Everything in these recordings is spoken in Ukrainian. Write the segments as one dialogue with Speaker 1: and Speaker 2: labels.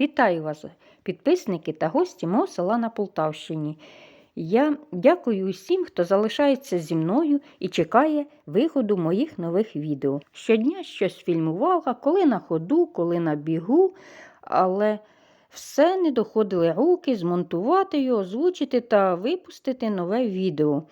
Speaker 1: Вітаю вас, підписники та гості мого села на Полтавщині. Я дякую усім, хто залишається зі мною і чекає виходу моїх нових відео. Щодня щось фільмувала, коли на ходу, коли на бігу, але все не доходили руки змонтувати його, озвучити та випустити нове відео.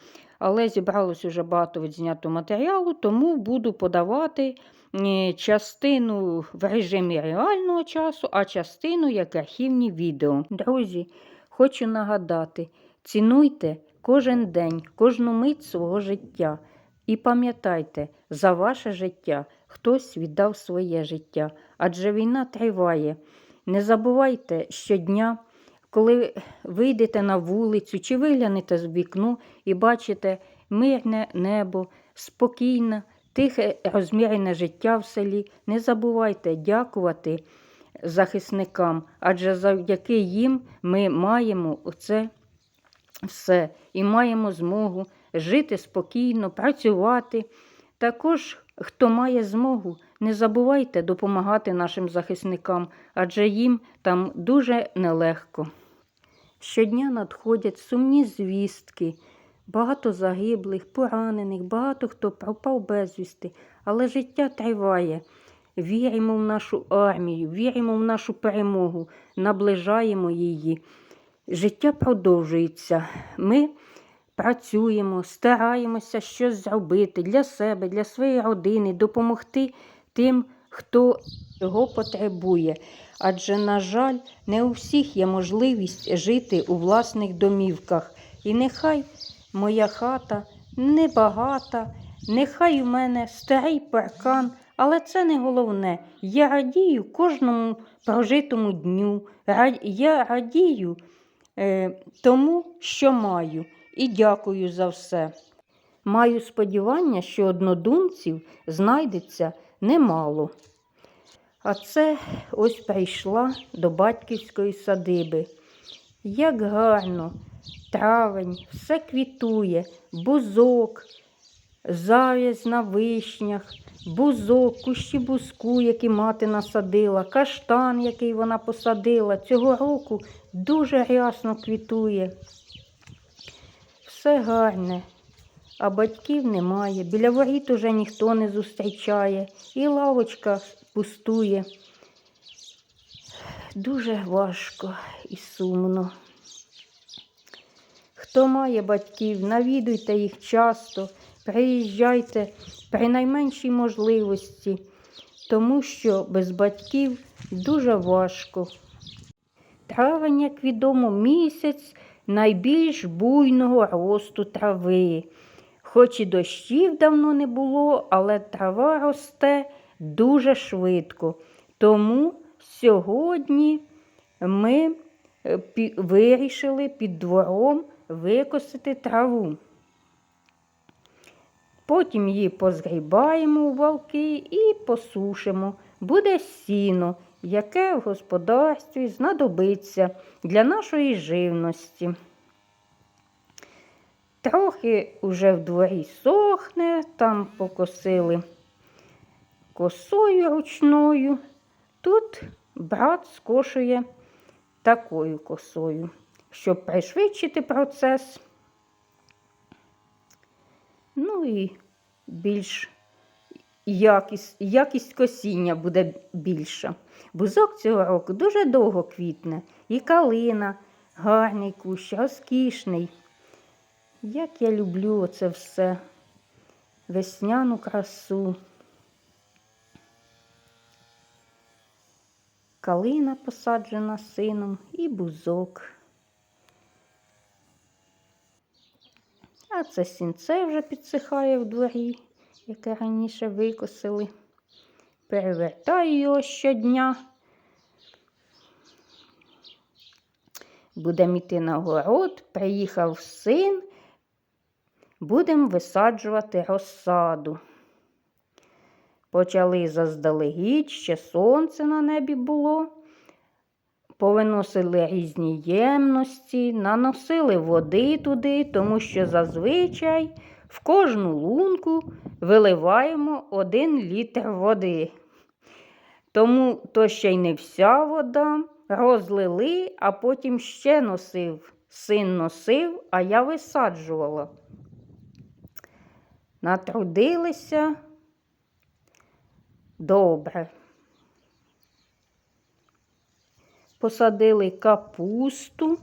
Speaker 1: Але зібралось уже багато відзнятого матеріалу, тому буду подавати е, частину в режимі реального часу, а частину як архівні відео. Друзі, хочу нагадати, цінуйте кожен день, кожну мить свого життя. І пам'ятайте, за ваше життя хтось віддав своє життя, адже війна триває. Не забувайте щодня, коли вийдете на вулицю чи виглянете з вікно і бачите мирне небо, спокійне, тихе розмірене життя в селі, не забувайте дякувати захисникам, адже завдяки їм ми маємо це все і маємо змогу жити спокійно, працювати. Також, хто має змогу, не забувайте допомагати нашим захисникам, адже їм там дуже нелегко. Щодня надходять сумні звістки, багато загиблих, поранених, багато хто пропав безвісти, але життя триває. Віримо в нашу армію, віримо в нашу перемогу, наближаємо її. Життя продовжується. Ми працюємо, стараємося щось зробити для себе, для своєї родини, допомогти тим, хто його потребує. Адже, на жаль, не у всіх є можливість жити у власних домівках. І нехай моя хата небагата, нехай у мене старий паркан, але це не головне. Я радію кожному прожитому дню. Я радію е, тому, що маю, і дякую за все. Маю сподівання, що однодумців знайдеться немало. А це ось прийшла до батьківської садиби. Як гарно, травень, все квітує, бузок, зав'язь на вишнях, бузок, кущі бузку, які мати насадила, каштан, який вона посадила. Цього року дуже рясно квітує. Все гарне, а батьків немає. Біля воріт уже ніхто не зустрічає, і лавочка пустує. Дуже важко і сумно. Хто має батьків, навідуйте їх часто, приїжджайте при найменшій можливості, тому що без батьків дуже важко. Травень, як відомо, місяць найбільш буйного росту трави. Хоч і дощів давно не було, але трава росте дуже швидко. Тому сьогодні ми е, вирішили під двором викосити траву. Потім її позгрібаємо у валки і посушимо. Буде сіно, яке в господарстві знадобиться для нашої живності. Трохи уже в дворі сохне, там покосили косою ручною. Тут брат скошує такою косою, щоб пришвидшити процес. Ну і більш якість, якість косіння буде більша. Бузок цього року дуже довго квітне, і калина, гарний кущ, розкішний. Як я люблю оце все, весняну красу. Калина посаджена сином і бузок. А це сінце вже підсихає в дворі, яке раніше викосили. Перевертаю його щодня. Будемо йти на город, приїхав син, будемо висаджувати розсаду. Почали заздалегідь, ще сонце на небі було. Повиносили різні ємності, наносили води туди, тому що зазвичай в кожну лунку виливаємо один літр води. Тому то ще й не вся вода, розлили, а потім ще носив. Син носив, а я висаджувала. Натрудилися добре. Посадили капусту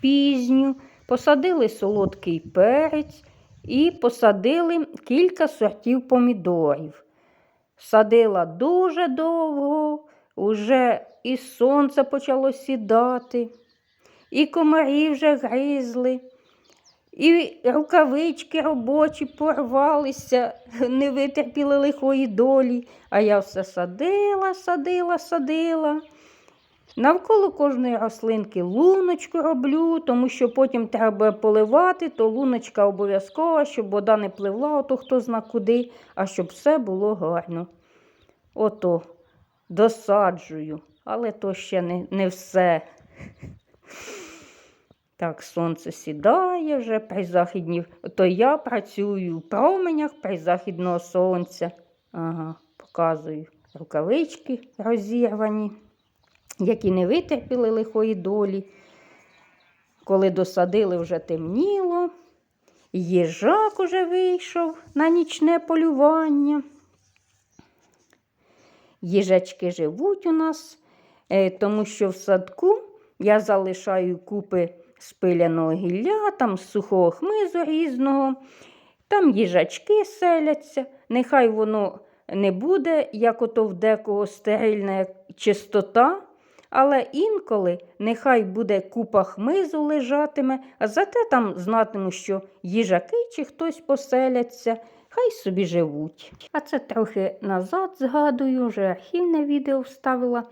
Speaker 1: пізню, посадили солодкий перець і посадили кілька сортів помідорів. Садила дуже довго, уже і сонце почало сідати, і комарі вже гризли, і рукавички робочі порвалися, не витерпіли лихої долі, а я все садила, садила, садила. Навколо кожної рослинки луночку роблю, тому що потім треба поливати, то луночка обов'язкова, щоб вода не пливла, ото хто зна куди, а щоб все було гарно. Ото досаджую, але то ще не, не все. Так, сонце сідає вже при західні, то я працюю в променях при західного сонця. Ага, показую рукавички розірвані які не витерпіли лихої долі. Коли досадили, вже темніло, їжак уже вийшов на нічне полювання. Їжачки живуть у нас, е, тому що в садку я залишаю купи спиляного гілля, там сухого хмизу різного, там їжачки селяться, нехай воно не буде, як ото в декого стерильна чистота. Але інколи нехай буде купа хмизу лежатиме, а зате там знатиму, що їжаки чи хтось поселяться, хай собі живуть. А це трохи назад згадую, вже архівне відео вставила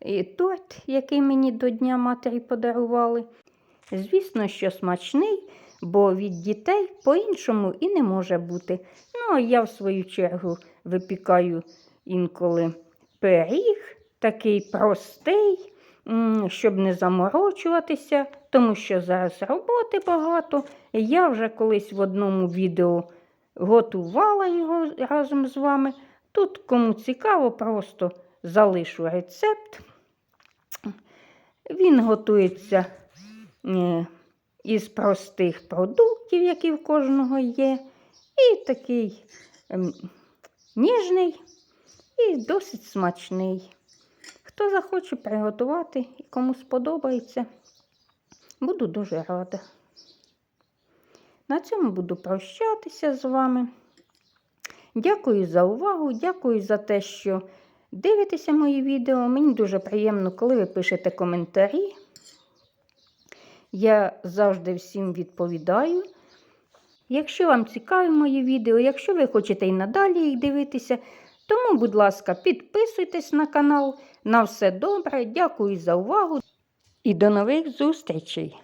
Speaker 1: і торт, який мені до Дня матері подарували. Звісно, що смачний, бо від дітей по-іншому і не може бути. Ну, а я в свою чергу випікаю інколи пиріг такий простий, щоб не заморочуватися, тому що зараз роботи багато. Я вже колись в одному відео готувала його разом з вами. Тут, кому цікаво, просто залишу рецепт. Він готується із простих продуктів, які в кожного є. І такий ем, ніжний і досить смачний. Хто захоче приготувати і кому сподобається, буду дуже рада. На цьому буду прощатися з вами. Дякую за увагу, дякую за те, що дивитеся мої відео. Мені дуже приємно, коли ви пишете коментарі. Я завжди всім відповідаю. Якщо вам цікаві мої відео, якщо ви хочете і надалі їх дивитися, тому, будь ласка, підписуйтесь на канал. На все добре, дякую за увагу і до нових зустрічей!